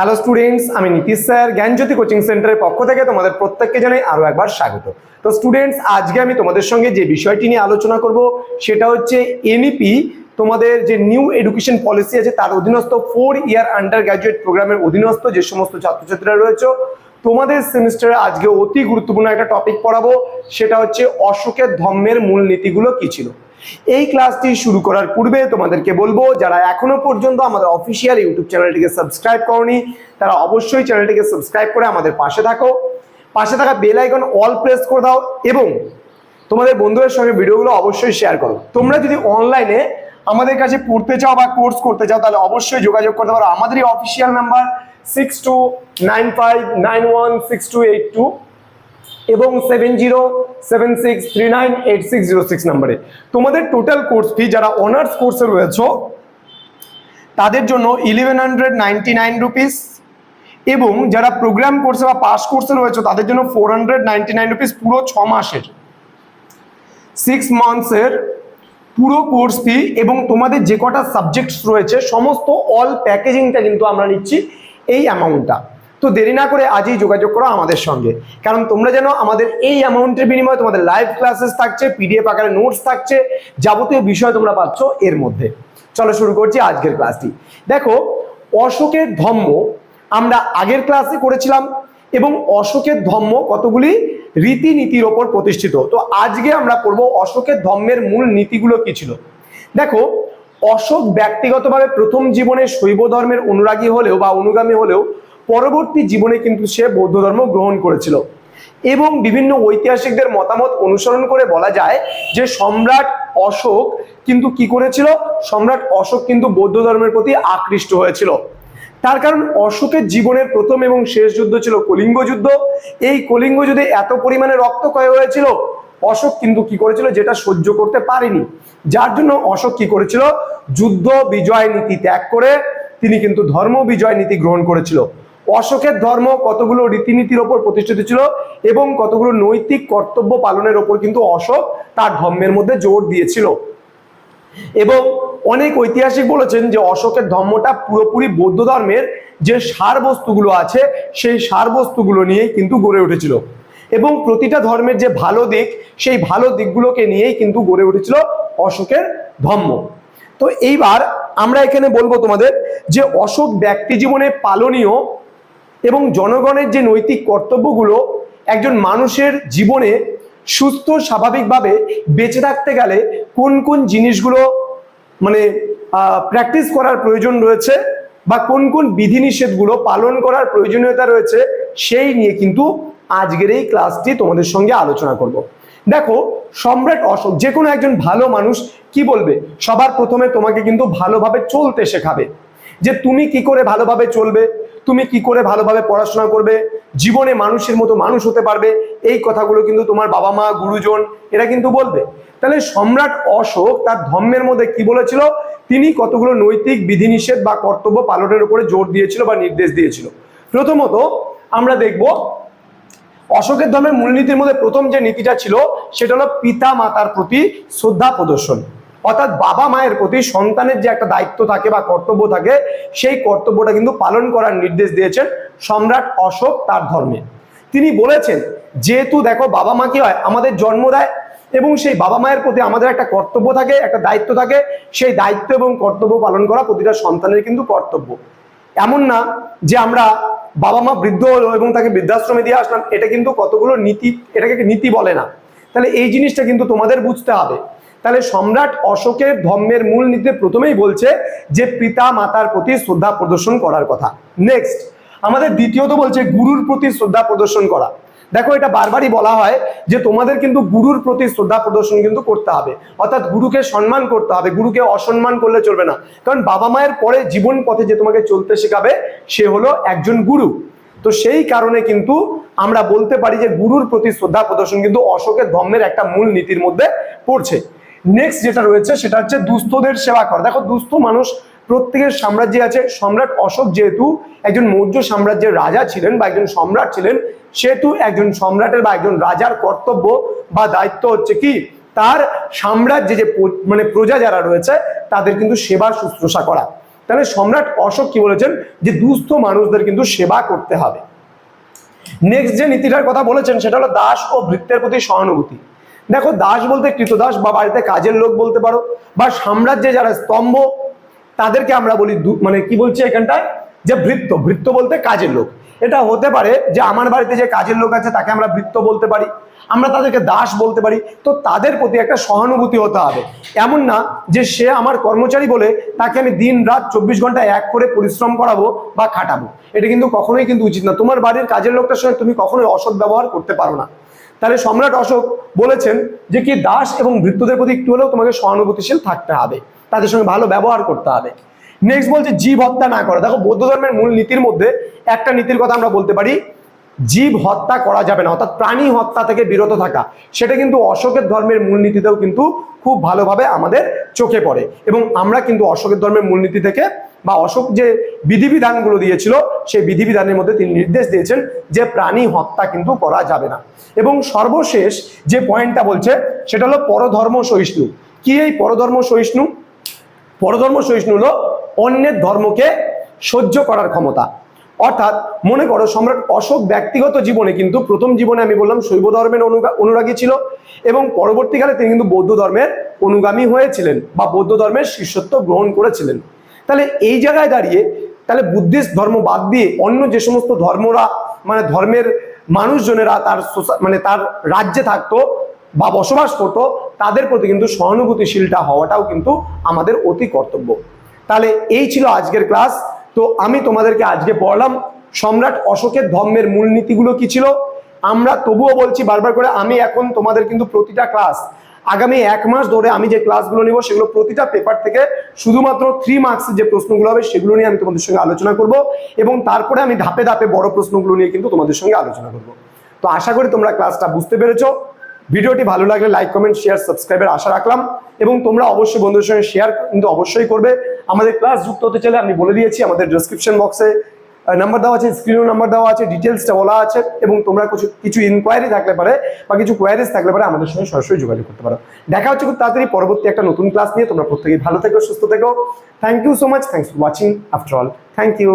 Hello students আমি Nitish sir, জ্ঞানজ্যোতি coaching সেন্টারের পক্ষ থেকে তোমাদের প্রত্যেককে জানাই আরও একবার স্বাগত। তো স্টুডেন্টস আজকে আমি তোমাদের সঙ্গে যে বিষয়টি নিয়ে আলোচনা করব, সেটা হচ্ছে এনইপি তোমাদের যে নিউ এডুকেশন পলিসি আছে, তার অধীনস্থ ফোর ইয়ার আন্ডার গ্র্যাজুয়েট প্রোগ্রামের অধীনস্থ যে সমস্ত ছাত্রছাত্রীরা রয়েছে, তোমাদের সেমিস্টারে আজকে অতি গুরুত্বপূর্ণ একটা টপিক পড়াবো, সেটা হচ্ছে অশোকের ধর্মের মূল নীতিগুলো কি ছিল? এই ক্লাসটি শুরু করার পূর্বে তোমাদেরকে বলব, যারা এখনও পর্যন্ত আমাদের অফিসিয়াল ইউটিউব চ্যানেলটিকে সাবস্ক্রাইব করনি, তারা অবশ্যই চ্যানেলটিকে সাবস্ক্রাইব করে আমাদের পাশে থাকো। পাশে থাকা বেল আইকন অল প্রেস করে দাও এবং তোমাদের বন্ধুদের সঙ্গে ভিডিওগুলো অবশ্যই শেয়ার করো। তোমরা যদি অনলাইনে আমাদের কাছে পড়তে চাও বা কোর্স করতে চাও, তাহলে অবশ্যই যোগাযোগ করতে পারো। আমাদেরই official number six two nine five nine one six two eight two এবং seven zero seven six three nine eight six zero six নাম্বারে। তোমাদের টোটাল কোর্স ফি যারা অনার্স কোর্সে রয়েছে, তাদের জন্য eleven hundred ninety nine rupees এবং যারা প্রোগ্রাম কোর্সে বা পাস কোর্সে রয়েছে, তাদের জন্য four hundred ninety nine rupees পুরো ছ মাসের। সিক্স মান্থসের পুরো কোর্স ফি এবং তোমাদের যে কটা সাবজেক্টস রয়েছে, সমস্ত অল প্যাকেজিংটা কিন্তু আমরা নিচ্ছি এই অ্যামাউন্টটা তো দেরি না করে আজই যোগাযোগ করো আমাদের সঙ্গে। কারণ তোমরা যেন আমাদের এই অ্যামাউন্টের বিনিময়ে তোমাদের লাইভ ক্লাসেস থাকছে পিডিএফ আকারে নোটস থাকছে, যাবতীয় বিষয় তোমরা পাচ্ছ এর মধ্যে। চলো শুরু করছি আজকের ক্লাসটি দেখো, অশোকের ধম্ম আমরা আগের ক্লাসে করেছিলাম এবং অশোকের ধম্ম কতগুলি? রীতিনীতির ওপর প্রতিষ্ঠিত। তো আজকে আমরা পড়ব অশোকের ধর্মের মূল নীতিগুলো কি ছিল? দেখো, অশোক ব্যক্তিগতভাবে প্রথম জীবনে শৈব ধর্মের অনুরাগী হলেও বা অনুগামী হলেও পরবর্তী জীবনে কিন্তু সে বৌদ্ধ ধর্ম গ্রহণ করেছিল। এবং বিভিন্ন ঐতিহাসিকদের মতামত অনুসরণ করে বলা যায় যে সম্রাট অশোক কিন্তু কি করেছিল? সম্রাট অশোক কিন্তু বৌদ্ধ ধর্মের প্রতি আকৃষ্ট হয়েছিল। তার কারণ অশোকের জীবনের প্রথম এবং শেষ যুদ্ধ ছিল কলিঙ্গ যুদ্ধ। এই কলিঙ্গ যুদ্ধে এত পরিমাণে রক্তক্ষয় হয়েছিল। অশোক কিন্তু কি করেছিল? যেটা সহ্য করতে পারেনি। যার জন্য অশোক কি করেছিল? যুদ্ধ বিজয় নীতি ত্যাগ করে তিনি কিন্তু ধর্ম বিজয় নীতি গ্রহণ করেছিল। অশোকের ধর্ম কতগুলো রীতিনীতির ওপর প্রতিষ্ঠিত ছিল এবং কতগুলো নৈতিক কর্তব্য পালনের ওপর কিন্তু অশোক তার ধর্মের মধ্যে জোর দিয়েছিল। এবং অনেক ঐতিহাসিক বলেছেন যে অশোকের ধর্মটা পুরোপুরি বৌদ্ধ ধর্মের যে সার বস্তুগুলো আছে, সেই সার বস্তুগুলো নিয়েই কিন্তু গড়ে উঠেছিল। এবং প্রতিটা ধর্মের যে ভালো দিক, সেই ভালো দিকগুলোকে নিয়েই কিন্তু গড়ে উঠেছিল অশোকের ধর্ম। তো এইবার আমরা এখানে বলব তোমাদের যে অশোক ব্যক্তি জীবনে পালনীয় এবং জনগণের যে নৈতিক কর্তব্যগুলো একজন মানুষের জীবনে সুস্থ, স্বাভাবিকভাবে বেঁচে থাকতে গেলে কোন কোন জিনিসগুলো মানে প্র্যাকটিস করার প্রয়োজন রয়েছে বা কোন কোন বিধিনিষেধগুলো পালন করার প্রয়োজনীয়তা রয়েছে, সেই নিয়ে কিন্তু আজকের এই ক্লাসটি তোমাদের সঙ্গে আলোচনা করব। দেখো, সম্রাট অশোক, যে কোনো একজন ভালো মানুষ কি বলবে? সবার প্রথমে তোমাকে কিন্তু ভালোভাবে চলতে শেখাবে। যে তুমি কি করে ভালোভাবে চলবে? তুমি কি করে ভালোভাবে পড়াশোনা করবে? জীবনে মানুষের মতো মানুষ হতে পারবে? এই কথাগুলো কিন্তু তোমার বাবা মা, গুরুজন, এরা কিন্তু বলবে। তাহলে সম্রাট অশোক তার ধর্মের মধ্যে কি বলেছিল? তিনি কতগুলো নৈতিক বিধিনিষেধ বা কর্তব্য পালনের উপরে জোর দিয়েছিল বা নির্দেশ দিয়েছিল। প্রথমত, আমরা দেখব, অশোকের ধর্মের মূলনীতির মধ্যে প্রথম যে নীতিটা ছিল, সেটা হলো পিতা মাতার প্রতি শ্রদ্ধা প্রদর্শন। অর্থাৎ বাবা মায়ের প্রতি সন্তানের যে একটা দায়িত্ব থাকে বা কর্তব্য থাকে, সেই কর্তব্যটা কিন্তু পালন করার নির্দেশ দিয়েছেন সম্রাট অশোক তার ধর্মে। তিনি বলেছেন, যেহেতু দেখো বাবা মা কি হয়, আমাদের জন্ম দেয় এবং সেই বাবা মায়ের প্রতি আমাদের একটা কর্তব্য থাকে, একটা দায়িত্ব থাকে, সেই দায়িত্ব এবং কর্তব্য পালন করা প্রতিটা সন্তানের কিন্তু কর্তব্য। এমন না যে আমরা বাবা মা বৃদ্ধ হলো এবং তাকে বৃদ্ধাশ্রমে দিয়ে আসলাম, এটা কিন্তু কতগুলো নীতি, এটাকে নীতি বলে না। তাহলে এই জিনিসটা কিন্তু তোমাদের বুঝতে হবে। তাহলে সম্রাট অশোকের ধর্মের মূল নীতিতে প্রথমেই বলছে যে পিতা মাতার প্রতি শ্রদ্ধা প্রদর্শন করার কথা। নেক্সট আমাদের দ্বিতীয়ত বলছে গুরুর প্রতি শ্রদ্ধা প্রদর্শন করা। দেখো এটা বারবারই বলা হয় যে তোমাদের কিন্তু গুরুর প্রতি শ্রদ্ধা প্রদর্শন কিন্তু করতে হবে। অর্থাৎ গুরুকে সম্মান করতে হবে, গুরুকে অসম্মান করলে চলবে না। কারণ বাবা মায়ের পরে জীবন পথে যে তোমাকে চলতে শেখাবে, সে হলো একজন গুরু। তো সেই কারণে কিন্তু আমরা বলতে পারি যে গুরুর প্রতি শ্রদ্ধা প্রদর্শন কিন্তু অশোকের ধর্মের একটা মূল নীতির মধ্যে পড়ছে। নেক্সট যেটা রয়েছে, সেটা হচ্ছে দুস্থদের সেবা করা। দেখো, দুস্থ মানুষ প্রত্যেকের সাম্রাজ্যে আছে। সম্রাট অশোক যেহেতু একজন মৌর্য সাম্রাজ্যের রাজা ছিলেন বা একজন সম্রাট ছিলেন, সেহেতু একজন সম্রাটের বা একজন রাজার কর্তব্য বা দায়িত্ব হচ্ছে কি? তার সাম্রাজ্যে যে মানে প্রজা যারা রয়েছে, তাদের কিন্তু সেবা শুশ্রূষা করা। তাহলে সম্রাট অশোক কি বলেছেন? যে দুস্থ মানুষদের কিন্তু সেবা করতে হবে। নেক্সট যে নীতিটার কথা বলেছেন, সেটা হলো দাস ও ভৃত্যের প্রতি সহানুভূতি। দেখো দাস বলতে কৃতদাস বা বাড়িতে কাজের লোক বলতে পারো বা সাম্রাজ্যে যারা স্তম্ভ, তাদেরকে আমরা বলি মানে কি বলছি এখানটায়? যে ভৃত্য। ভৃত্য বলতে কাজের লোক। এটা হতে পারে যে আমার বাড়িতে যে কাজের লোক আছে, তাকে আমরা বৃত্ত বলতে পারি। আমরা তাদেরকে দাস বলতে পারি। তো তাদের প্রতি একটা সহানুভূতি হতে হবে। এমন না যে সে আমার কর্মচারী বলে তাকে আমি দিন রাত চব্বিশ ঘণ্টা এক করে পরিশ্রম করাবো বা খাটাবো। এটা কিন্তু কখনোই কিন্তু উচিত না। তোমার বাড়ির কাজের লোকটার সঙ্গে তুমি কখনোই অসৎ ব্যবহার করতে পারো না। তাহলে সম্রাট অশোক বলেছেন যে কি দাস এবং ভৃত্যদের প্রতি একটু হলেও তোমাকে সহানুভূতিশীল থাকতে হবে। তাদের সঙ্গে ভালো ব্যবহার করতে হবে। নেক্সট বলছে জীব হত্যা না করা। দেখো, বৌদ্ধ ধর্মের মূল নীতির মধ্যে একটা নীতির কথা আমরা বলতে পারি, জীব হত্যা করা যাবে না, অর্থাৎ প্রাণী হত্যা থেকে বিরত থাকা। সেটা কিন্তু অশোকের ধর্মের মূলনীতিতেও কিন্তু খুব ভালোভাবে আমাদের চোখে পড়ে। এবং আমরা কিন্তু অশোকের ধর্মের মূলনীতি থেকে বা অশোক যে বিধিবিধানগুলো দিয়েছিল, সেই বিধিবিধানের মধ্যে তিনি নির্দেশ দিয়েছেন যে প্রাণী হত্যা কিন্তু করা যাবে না। এবং সর্বশেষ যে পয়েন্টটা বলছে, সেটা হলো পরধর্ম সহিষ্ণু। কি এই পরধর্ম সহিষ্ণু? পরধর্ম সহিষ্ণু হলো অন্যের ধর্মকে সহ্য করার ক্ষমতা। অর্থাৎ মনে করো, সম্রাট অশোক ব্যক্তিগত জীবনে কিন্তু প্রথম জীবনে আমি বললাম শৈব ধর্মের অনুরাগী ছিল এবং পরবর্তীকালে তিনি কিন্তু বৌদ্ধ ধর্মের অনুগামী হয়েছিলেন বা বৌদ্ধ ধর্মের শিষ্যত্ব গ্রহণ করেছিলেন। তাহলে এই জায়গায় দাঁড়িয়ে তাহলে বুদ্ধিস্ট ধর্ম বাদ দিয়ে অন্য যে সমস্ত ধর্মরা মানে ধর্মের মানুষজনেরা তার মানে তার রাজ্যে থাকতো বা বসবাস করতো, তাদের প্রতি কিন্তু সহানুভূতিশীলটা হওয়াটাও কিন্তু আমাদের অতি কর্তব্য। তাহলে এই ছিল আজকের ক্লাস। তো আমি তোমাদেরকে আজকে পড়লাম সম্রাট অশোকের ধর্মের মূলনীতিগুলো কি ছিল? আমরা তবুও বলছি বারবার করে, আমি এখন তোমাদের কিন্তু প্রতিটা ক্লাস আগামী এক মাস ধরে আমি যে ক্লাসগুলো নিব, সেগুলো প্রতিটা পেপার থেকে শুধুমাত্র থ্রি মার্কসের যে প্রশ্নগুলো হবে, সেগুলো নিয়ে আমি তোমাদের সঙ্গে আলোচনা করব এবং তারপরে আমি ধাপে ধাপে বড় প্রশ্নগুলো নিয়ে কিন্তু তোমাদের সঙ্গে আলোচনা করব। তো আশা করি তোমরা ক্লাসটা বুঝতে পেরেছ। ভিডিওটি ভালো লাগলে লাইক কমেন্ট শেয়ার সাবস্ক্রাইবের আশা রাখলাম এবং তোমরা অবশ্যই বন্ধুদের সঙ্গে শেয়ার কিন্তু অবশ্যই করবে। আমাদের ক্লাস যুক্ত হতে চাইলে আমি বলে দিয়েছি, আমাদের ডেসক্রিপশন বক্সে নাম্বার দেওয়া আছে স্ক্রিনও নাম্বার দেওয়া আছে ডিটেলসটা বলা আছে, এবং তোমরা কিছু কিছু ইনকোয়ারি থাকলে পারে, বা কিছু কোয়ারিজ থাকলে পারে, আমাদের সঙ্গে সরাসরি যোগাযোগ করতে পারো। দেখা হচ্ছে খুব তাড়াতাড়ি পরবর্তী একটা নতুন ক্লাস নিয়ে। তোমরা প্রত্যেকেই ভালো থেকো, সুস্থ থেকো। Thank you so much thanks for watching after all thank you